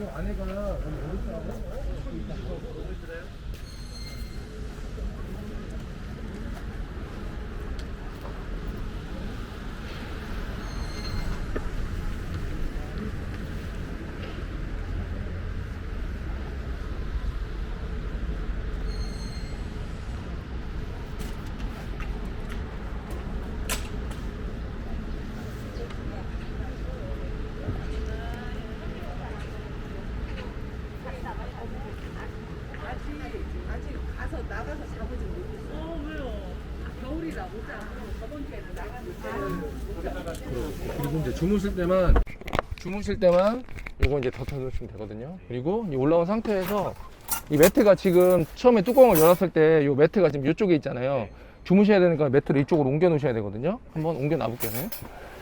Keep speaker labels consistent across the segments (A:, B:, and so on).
A: 지금 안에가 너무 오른쪽하고
B: 아직 아직 가서 나가서 잡으지 못했어. 어 왜요? 겨울이라 못 잡고 저번 주에는 나갔는데.
A: 그리고 이제 주무실 때만 주무실 때만 이거 이제 덮어주시면 되거든요. 그리고 이 올라온 상태에서 이 매트가 지금 처음에 뚜껑을 열었을 때 이 매트가 지금 이쪽에 있잖아요. 주무셔야 되니까 매트를 이쪽으로 옮겨 놓으셔야 되거든요. 한번 옮겨 놔 볼게요. 네.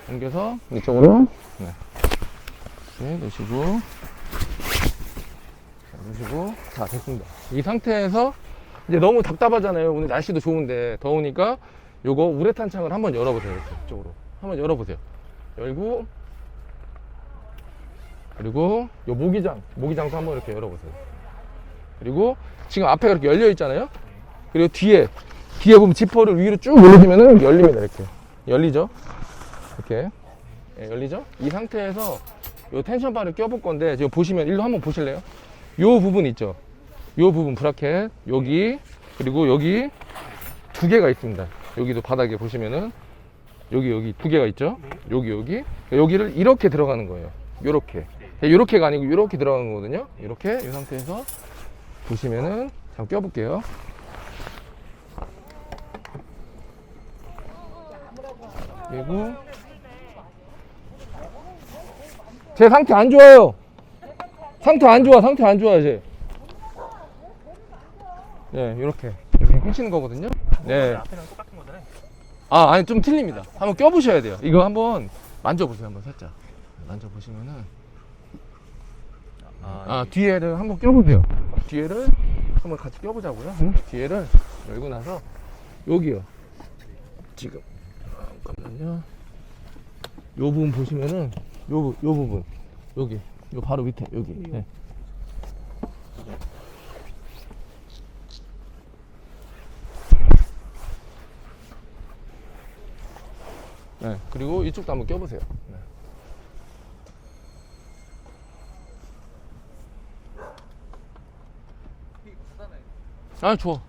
A: 옮겨서 이쪽으로 네. 네, 놓으시고 자, 놓으시고 자 됐습니다. 이 상태에서 이제 너무 답답하잖아요. 오늘 날씨도 좋은데 더우니까 요거 우레탄 창을 한번 열어보세요. 이쪽으로 한번 열어보세요. 열고 그리고 요 모기장 모기장도 한번 이렇게 열어보세요. 그리고 지금 앞에가 이렇게 열려 있잖아요. 그리고 뒤에 뒤에 보면 지퍼를 위로 쭉 올리시면은 열립니다. 이렇게 열리죠. 이렇게 예, 열리죠. 이 상태에서 요 텐션 바를 껴볼 건데 지금 보시면 일로 한번 보실래요? 요 부분 있죠. 요 부분 브라켓 여기 그리고 여기 두 개가 있습니다. 여기도 바닥에 보시면은 여기 여기 두 개가 있죠. 여기 여기 여기를 이렇게 들어가는 거예요. 요렇게 요렇게가 아니고 요렇게 들어가는 거거든요. 이렇게 이 상태에서 보시면은 잠깐 껴볼게요. 그리고 제 상태 안 좋아요. 상태 안 좋아, 상태 안 좋아, 이제. 네, 이렇게. 이렇게 끼시는 거거든요. 네.
C: 아,
A: 아니, 좀 틀립니다. 한번 껴보셔야 돼요. 이거 한번 만져보세요, 한번 살짝. 만져보시면은. 아, 뒤에를 한번 껴보세요. 뒤에를 한번 같이 껴보자고요. 응? 뒤에를 열고 나서, 여기요. 지금. 잠깐만요. 요 부분 보시면은, 요, 부- 요 부분. 여기. 요 바로 밑에, 여기. 네. 네, 그리고 이쪽도 한번 껴보세요. 네. 아, 좋아.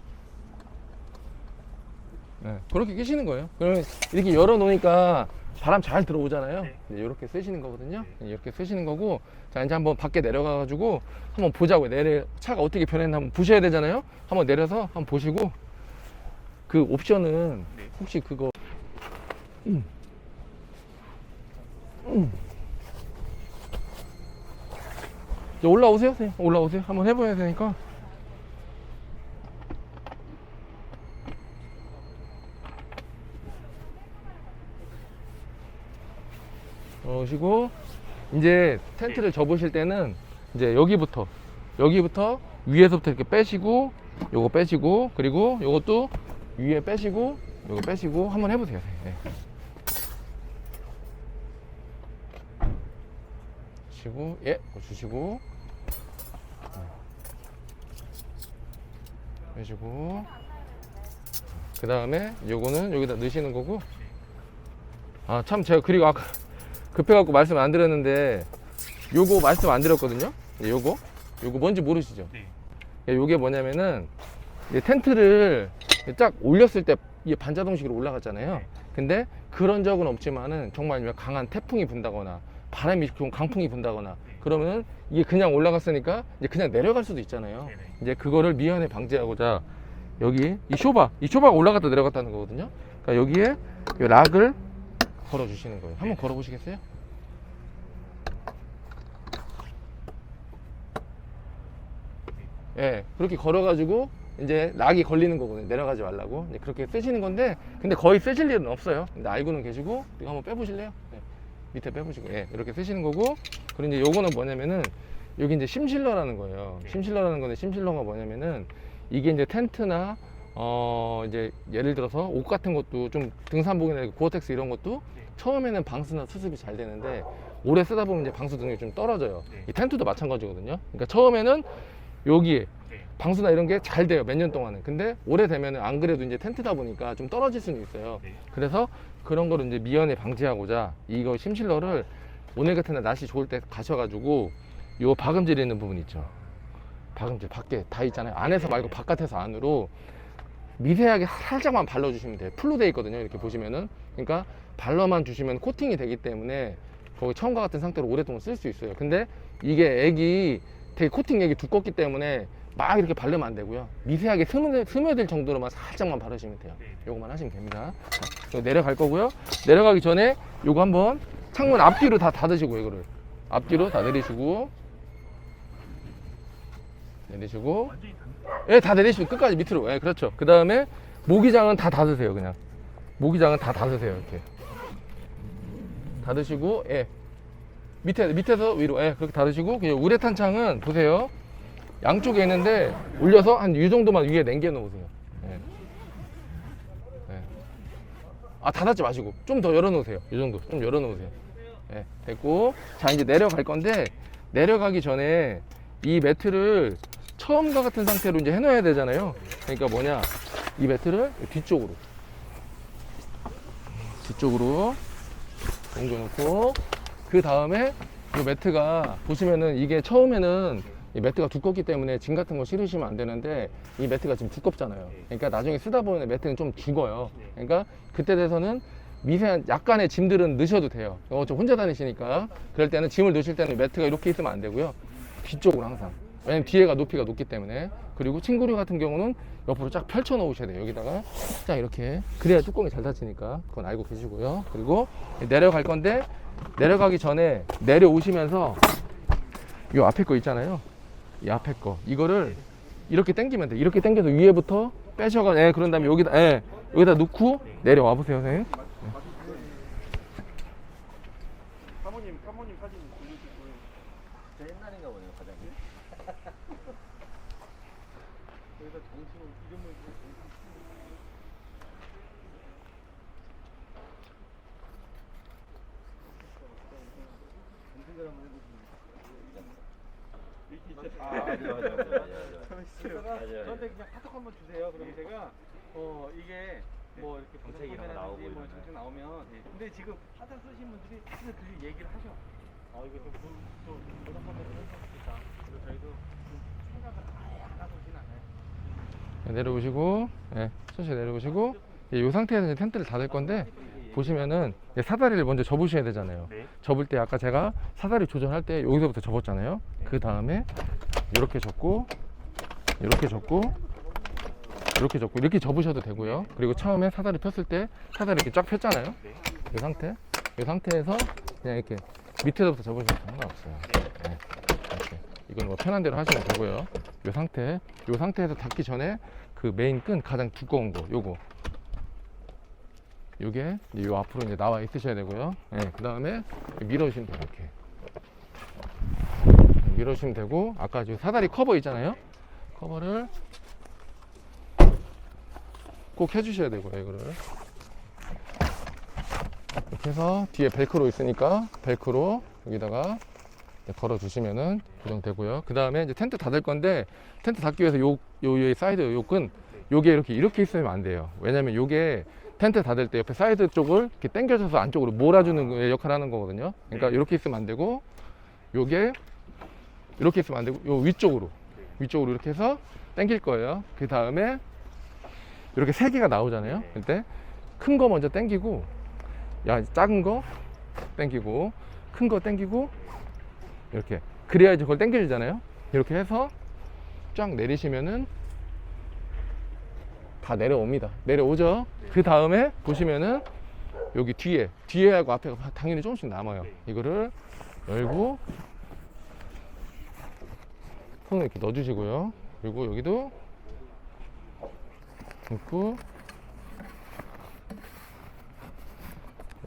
A: 네, 그렇게 끼시는 거예요. 그러면 이렇게 열어놓으니까 바람 잘 들어오잖아요.
C: 네.
A: 이렇게 쓰시는 거거든요. 네, 이렇게 쓰시는 거고, 자, 이제 한번 밖에 내려가가지고 한번 보자고요. 내려, 차가 어떻게 변했나 한번 보셔야 되잖아요. 한번 내려서 한번 보시고, 그 옵션은
C: 네.
A: 혹시 그거, 음. 올라오세요. 네, 올라오세요. 한번 해봐야 되니까. 오시고 이제 텐트를 접으실 때는 이제 여기부터 여기부터 위에서부터 이렇게 빼시고 요거 빼시고 그리고 요것도 위에 빼시고 요거 빼시고 한번 해보세요. 네. 주시고 예 주시고. 네. 빼시고. 그 다음에 요거는 여기다 넣으시는 거고. 아 참 제가 그리고 아까 급해갖고 말씀 안 드렸는데 요거 말씀 안 드렸거든요? 예, 요거? 요거 뭔지 모르시죠?
C: 네.
A: 예, 요게 뭐냐면은 이제 텐트를 쫙 올렸을 때 이게 반자동식으로 올라갔잖아요. 근데 그런 적은 없지만은 정말 강한 태풍이 분다거나 바람이 좀 강풍이 분다거나 그러면은 이게 그냥 올라갔으니까 이제 그냥 내려갈 수도 있잖아요
C: 네네.
A: 이제 그거를 미연에 방지하고자 여기 이 쇼바 이 쇼바가 올라갔다 내려갔다는 거거든요 그러니까 여기에 이 락을 걸어 주시는 거예요 한번 걸어 보시겠어요? 예 그렇게 걸어 가지고 이제 락이 걸리는 거거든요 내려가지 말라고 이제 그렇게 쓰시는 건데 근데 거의 쓰실 일은 없어요 근데 알고는 계시고 이거 한번 빼보실래요? 네. 밑에 빼보시고 예 이렇게 쓰시는 거고 그리고 이제 요거는 뭐냐면은 여기 이제 심실러라는 거예요 심실러라는 건데 심실러가 뭐냐면은 이게 이제 텐트나 어 이제 예를 들어서 옷 같은 것도 좀 등산복이나 고어텍스 이런 것도 처음에는 방수나 수습이 잘 되는데 오래 쓰다 보면 이제 방수 능력이 좀 떨어져요.
C: 네.
A: 이 텐트도 마찬가지거든요. 그러니까 처음에는 여기에
C: 네.
A: 방수나 이런 게 잘 돼요. 몇 년 동안은. 근데 오래되면은 안 그래도 이제 텐트다 보니까 좀 떨어질 수는 있어요.
C: 네.
A: 그래서 그런 거를 이제 미연에 방지하고자 이거 심실러를 오늘 같은 날 날씨 좋을 때 가셔가지고 요 박음질 있는 부분 있죠. 박음질 밖에 다 있잖아요. 안에서 말고 바깥에서 안으로 미세하게 살짝만 발라주시면 돼요. 풀로 돼 있거든요. 이렇게 보시면은. 그러니까 발라만 주시면 코팅이 되기 때문에 거기 처음과 같은 상태로 오랫동안 쓸 수 있어요. 근데 이게 액이 되게 코팅 액이 두껍기 때문에 막 이렇게 바르면 안 되고요. 미세하게 스며, 스며들 정도로만 살짝만 바르시면 돼요.
C: 네.
A: 요거만 하시면 됩니다. 자, 내려갈 거고요. 내려가기 전에 요거 한번 창문 앞뒤로 다 닫으시고 이거를 앞뒤로 다 내리시고 내리시고 예, 다 내리시고 끝까지 밑으로. 예, 그렇죠. 그 다음에 모기장은 다 닫으세요, 그냥. 모기장은 다 닫으세요, 이렇게. 닫으시고, 예. 밑에, 밑에서 위로, 예, 그렇게 닫으시고, 그냥 우레탄 창은 보세요. 양쪽에 있는데 올려서 한 이 정도만 위에 남겨 놓으세요. 예. 예. 아, 닫았지 마시고. 좀 더 열어 놓으세요. 이 정도. 좀 열어 놓으세요. 예, 됐고. 자, 이제 내려갈 건데, 내려가기 전에 이 매트를 처음과 같은 상태로 이제 해놔야 되잖아요. 그러니까 뭐냐, 이 매트를 뒤쪽으로, 뒤쪽으로 옮겨놓고 그 다음에 이 매트가 보시면은 이게 처음에는 이 매트가 두껍기 때문에 짐 같은 거 실으시면 안 되는데 이 매트가 지금 두껍잖아요. 그러니까 나중에 쓰다 보면 매트는 좀 죽어요. 그러니까 그때 돼서는 미세한 약간의 짐들은 넣으셔도 돼요. 어, 좀 혼자 다니시니까 그럴 때는 짐을 넣으실 때는 매트가 이렇게 있으면 안 되고요. 뒤쪽으로 항상. 왜냐면 뒤에가 높이가 높기 때문에. 그리고 친구류 같은 경우는 옆으로 쫙 펼쳐 놓으셔야 돼요. 여기다가 쫙 이렇게. 그래야 뚜껑이 잘 닫히니까. 그건 알고 계시고요. 그리고 내려갈 건데 내려가기 전에 내려오시면서 이 앞에 거 있잖아요. 이 앞에 거. 이거를 이렇게 당기면 돼. 이렇게 당겨서 위에부터 빼셔가, 예, 그런 다음에 여기다, 예, 여기다 놓고 내려와 보세요, 선생님
C: 사모님 사진 보여주실 거예요.
D: 저 옛날인가 보네요, 과장님.
C: 여기다 정신을 이름을 정신
D: 아, 맞아요, 맞아요, 맞아요, 맞아요.
C: 있어요.
D: 맞아요.
C: 저한테 그냥 카톡 한번 주세요. 그럼 제가 어 이게 뭐 이렇게
D: 정책 이런 거 나오고
C: 뭐
D: 이러면.
C: 정책 나오면 근데 지금 하다 쓰신 분들이 다들 그 얘기를 하셔. 아 이거 좀좀 보상받는 거 했으면 좋겠다. 그리고 저희도 좀 생각을 아예 안 하고 오진 않아요.
A: 내려오시고, 예, 천천히 내려오시고, 예, 이 상태에서 이제 텐트를 닫을 건데, 보시면은 예, 사다리를 먼저 접으셔야 되잖아요.
C: 네.
A: 접을 때 아까 제가 사다리 조절할 때 여기서부터 접었잖아요. 그 다음에 이렇게 접고, 이렇게 접고, 이렇게 접고, 이렇게 접으셔도 되고요. 그리고 처음에 사다리 폈을 때 사다리 이렇게 쫙 폈잖아요. 이 상태. 이 상태에서 그냥 이렇게 밑에서부터 접으셔도 상관없어요. 네. 이렇게. 이건 뭐 편한 대로 하시면 되고요. 이 상태, 이 상태에서 닫기 전에 그 메인 끈 가장 두꺼운 거, 요거. 요게 요 앞으로 이제 나와 있으셔야 되고요. 예, 그 다음에 밀어주시면 돼요, 이렇게. 밀어주시면 되고, 아까 저 사다리 커버 있잖아요. 커버를 꼭 해주셔야 되고요, 이거를. 이렇게 해서 뒤에 벨크로 있으니까 벨크로 여기다가 이제 걸어 주시면은 고정되고요. 그 다음에 이제 텐트 닫을 건데 텐트 닫기 위해서 요, 요, 요 사이드 요 끈, 요게 이렇게 이렇게 있으면 안 돼요. 왜냐면 요게 텐트 닫을 때 옆에 사이드 쪽을 이렇게 당겨줘서 안쪽으로 몰아주는 역할을 하는 거거든요. 그러니까 이렇게 있으면 안 되고 요게 이렇게 있으면 안 되고 요 위쪽으로 위쪽으로 이렇게 해서 당길 거예요. 그 다음에 이렇게 세 개가 나오잖아요. 그때 큰 거 먼저 당기고 야 작은 거 당기고 큰 거 당기고 이렇게 그래야지 그걸 당겨주잖아요. 이렇게 해서 쫙 내리시면은 다 내려옵니다. 내려오죠. 그 다음에 보시면은 여기 뒤에 뒤에하고 앞에가 당연히 조금씩 남아요. 이거를 열고 손을 이렇게 넣어주시고요. 그리고 여기도 넣고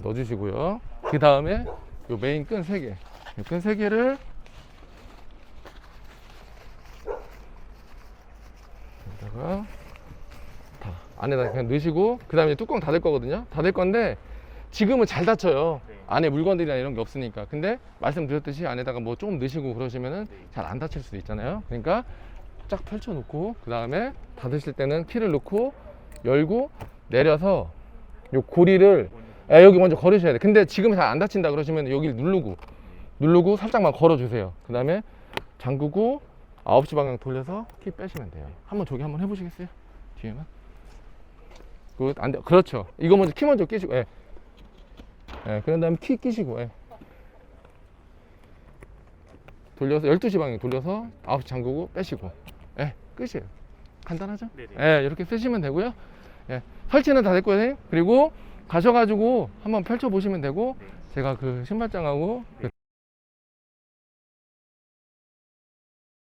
A: 넣어주시고요. 그 다음에 요 메인 끈세 개, 끈세 개를 여기다가 다 안에다 그냥 넣으시고 그 다음에 뚜껑 닫을 거거든요. 닫을 건데 지금은 잘 닫혀요.
C: 네.
A: 안에 물건들이나 이런 게 없으니까. 근데 말씀드렸듯이 안에다가 뭐 조금 넣으시고 그러시면은
C: 네.
A: 잘안 닫힐 수도 있잖아요. 그러니까 쫙 펼쳐놓고 그 다음에 닫으실 때는 키를 넣고 열고 내려서 요 고리를 예, 여기 먼저 걸으셔야 돼. 근데 지금 잘 안 닫힌다 그러시면 여기를 누르고 누르고 살짝만 걸어주세요. 그 다음에 잠그고 9시 방향 돌려서 키 빼시면 돼요. 한번 저기 한번 해보시겠어요? 뒤에만. 굿. 안 돼. 그렇죠. 이거 먼저 키 먼저 끼시고, 예. 예, 그런 다음에 키 끼시고, 예. 돌려서 12시 방향 돌려서 9시 잠그고 빼시고. 예, 끝이에요. 간단하죠?
C: 네네.
A: 예, 이렇게 쓰시면 되고요. 예, 설치는 다 됐고요. 선생님. 그리고 가셔가지고 한번 펼쳐 보시면 되고
C: 네.
A: 제가 그 신발장하고 그